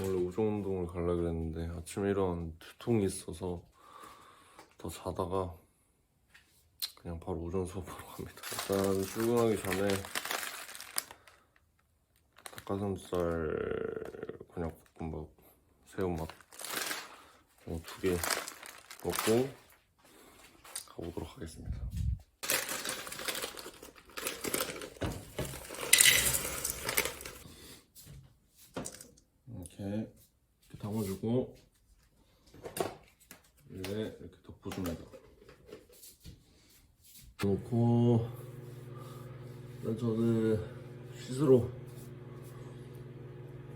원래 우정 운동을 가려 그랬는데 아침에 일어난 두통이 있어서 더 자다가 그냥 바로 오전 수업하러 갑니다. 일단 출근하기 전에 닭가슴살 곤약볶음밥 새우맛 이거 두개 먹고 가보도록 하겠습니다. 이렇게 이렇게 담아주고 위에 이렇게 덮어줍니다. 놓고 저는 씻으러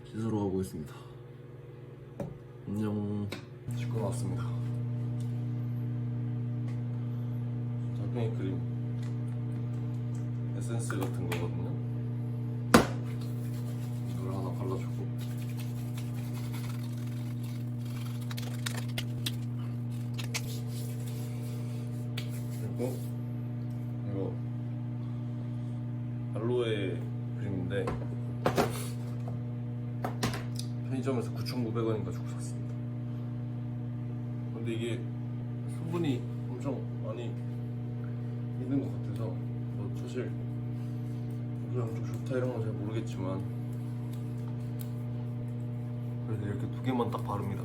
씻으러 가고 있습니다. 안녕. 씻고 나왔습니다. 달팽이 크림 에센스 같은 거거든요. 수분이 엄청 많이 있는 것 같아서 뭐 사실 그냥 좀 좋다 이런 건 잘 모르겠지만 그래서 이렇게 두 개만 딱 바릅니다.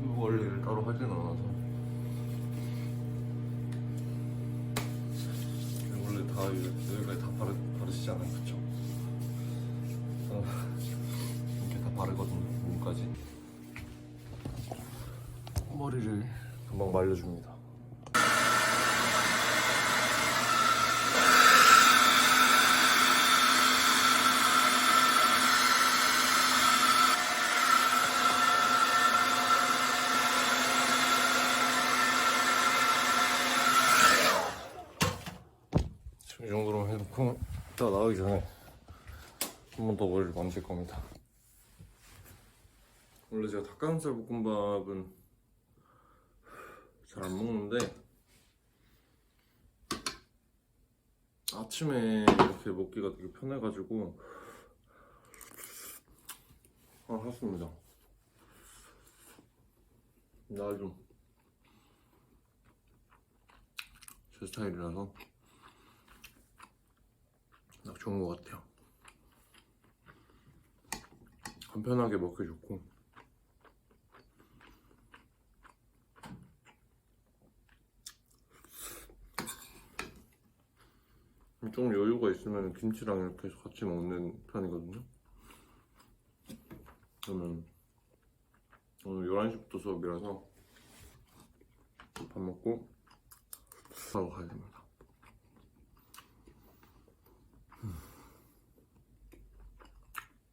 피부 관리를 따로 하진 않아서 원래 다 여- 여기까지 다 바르, 바르시지 않아요 그쵸? 어, 이렇게 다 바르거든요 몸까지 머리를 금방 말려줍니다. 이 정도로 해놓고 이따 나가기 전에 한 번 더 머리를 만질 겁니다. 원래 제가 닭가슴살 볶음밥은 잘 안 먹는데 아침에 이렇게 먹기가 되게 편해가지고 하나 샀습니다 나 좀 제 스타일이라서 딱 좋은 것 같아요. 간편하게 먹기 좋고 좀 여유가 있으면 김치랑 이렇게 같이 먹는 편이거든요. 저는 오늘 11시부터 수업이라서 밥 먹고 하고 가야 됩니다.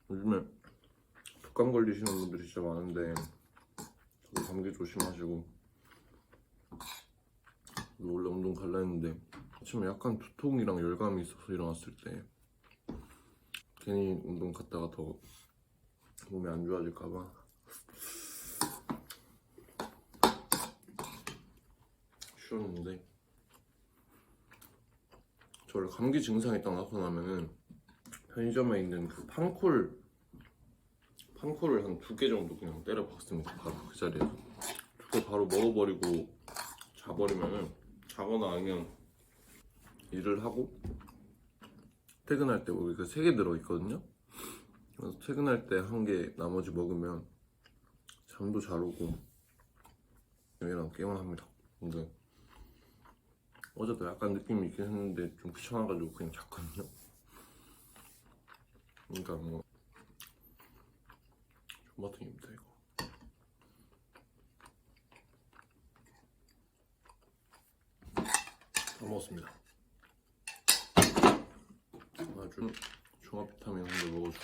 요즘에 독감 걸리시는 분들이 진짜 많은데 감기 조심하시고 원래 운동 갈라 했는데 아침에 약간 두통이랑 열감이 있어서 일어났을 때 괜히 운동 갔다가 더 몸이 안 좋아질까봐. 쉬었는데 저 원래 감기 증상이 딱 나타나면은 편의점에 있는 그 판콜 판콜을 한 두 개 정도 그냥 때려 박습니다. 바로 그 자리에서. 두개 바로 먹어버리고 자버리면은 자거나 아니면 일을 하고 퇴근할 때 여기 그세 개 들어 있거든요. 그래서 퇴근할 때 한 개 나머지 먹으면 잠도 잘 오고 게임을 합니다. 근데 어제도 약간 느낌이 있긴 했는데 좀 귀찮아가지고 그냥 잤거든요. 그러니까 뭐 존버튼입니다 이거. 다 먹었습니다 종합 비타민 한 개 먹어줘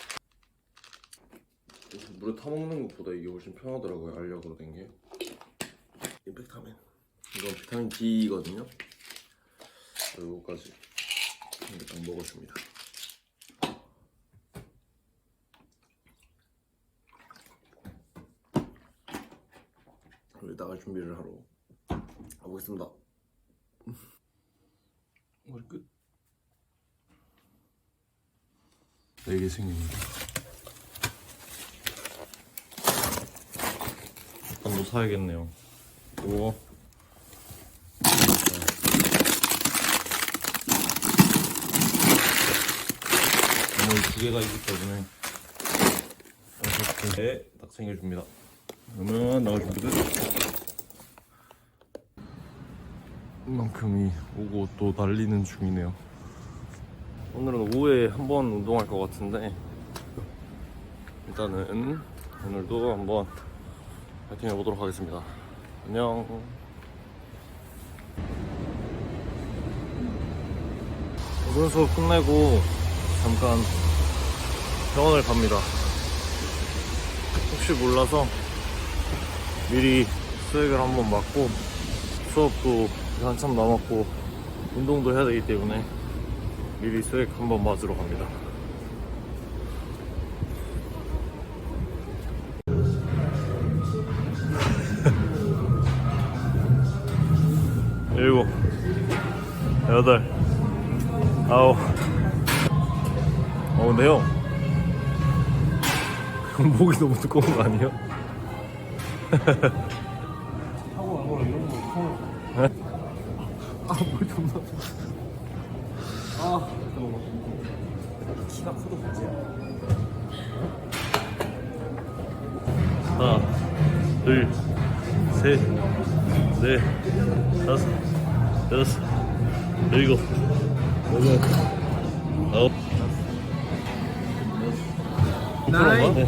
물에 타 먹는 것보다 이게 훨씬 편하더라고요 알약으로 된 게. 임팩타민. 이건 비타민 D거든요. 이거까지 이렇게 딱 먹어줍니다. 나갈 준비를 하러 가보겠습니다. 4개 생깁니다. 한번 사야겠네요. 그리고 오늘 두 개가 있기 때문에 이렇게 딱 챙겨줍니다. 그러면 준비들 이만큼이 오고 또 날리는 중이네요. 오늘은 오후에 한 번 운동할 것 같은데 일단은 오늘도 한번 파이팅 해보도록 하겠습니다. 안녕. 오전 수업 끝내고 잠깐 병원을 갑니다. 혹시 몰라서 미리 수액을 한번 맞고 수업도 한참 남았고 운동도 해야 되기 때문에 미리 수액 한번 맞으러 갑니다. 일곱, 여덟, 아홉. 어, 근데 형. 목이 너무 두꺼운 거 아니에요? 하고 안 거랑 이런 거 처음. 아뭘 존나. 아 잠깐만. 키가 커도 문제야. 하나, 둘, 셋, 넷, 다섯, 여섯, 일곱, 여덟, 아홉. 나인. 네.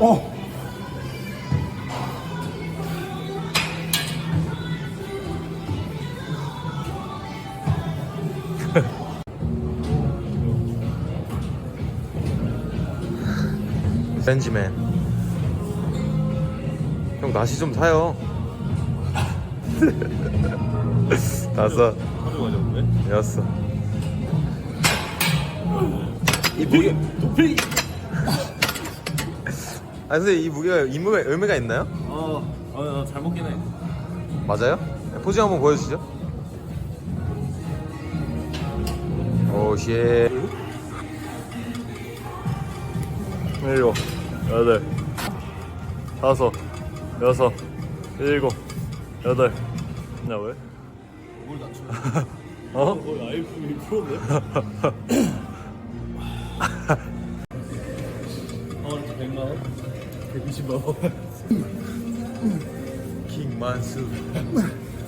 어. 렌지맨 형 나시 좀 사요 다섯 가져가셨네? 여섯 이 무게 도피. 아 근데 이 무게가 의미가, 의미가 있나요? 아, 아, 잘 먹긴 해. 맞아요? 포징 한번 보여주시죠 오쉣 일곱, 여덟, 다섯, 여섯, 일곱, 여덟. 야 왜? 뭘 낮춰? 어? 거의 아이폰이 프로네. 아 이렇게 100만 원? 120만 원. 킹만수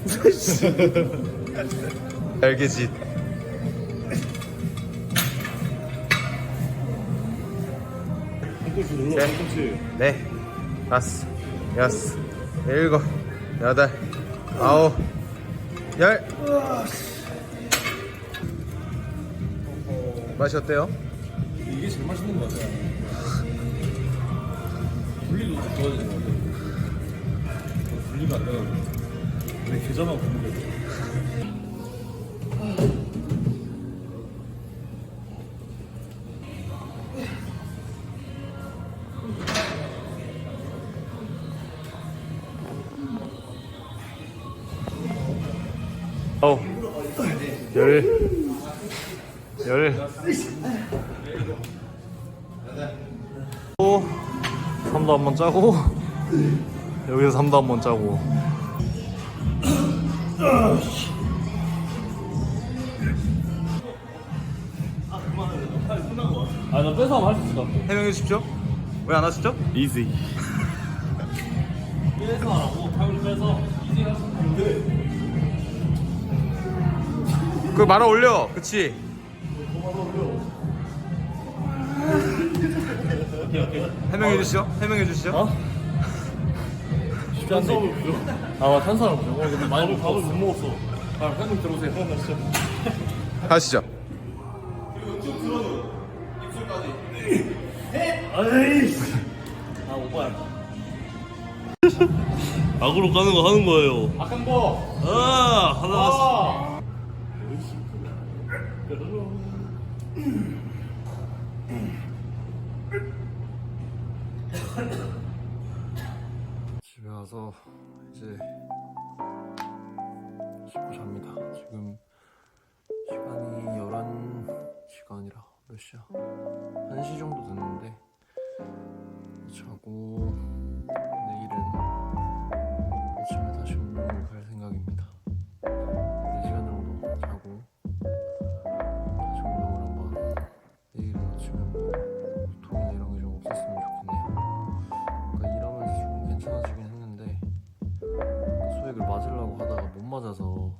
날개짓 눌러. 네. 손꼽지. 네 다섯 여섯 일곱 여덟 아홉 열 맛이 어때요? 이게 제일 맛있는 것 같아. 분리도 좀 좋아지는 것 같아. 분리가 안 되는 내 계좌만 굽는 거 아홉, 열, 열. 또 3도 한 번 짜고 여기서 3도 한 번 짜고. 아나 뺏어 하면 할수 있을 것 같아. 해명해 주십시오. 왜 안 하시죠? 이지. 뺏어 하라고. 타율 뺏어. 이제 할수 있는데 그거 말아 올려. 그치? 해명해 주시죠. 해명해 주시죠. 어? 쉽지 않네 아 탄수화물 부족 어, 근데 많이 먹 밥을 못 먹었어. 아 한국 들어오세요. 나 진짜. 가시죠. 아이씨 아 오빠야 악으로 까는 거 하는 거예요. 박한보 아 하나 아 집에 와서 이제 씻고 잡니다 지금 시간이 11시간이라 몇 시야? 1시 정도 됐는데 자고 맞아서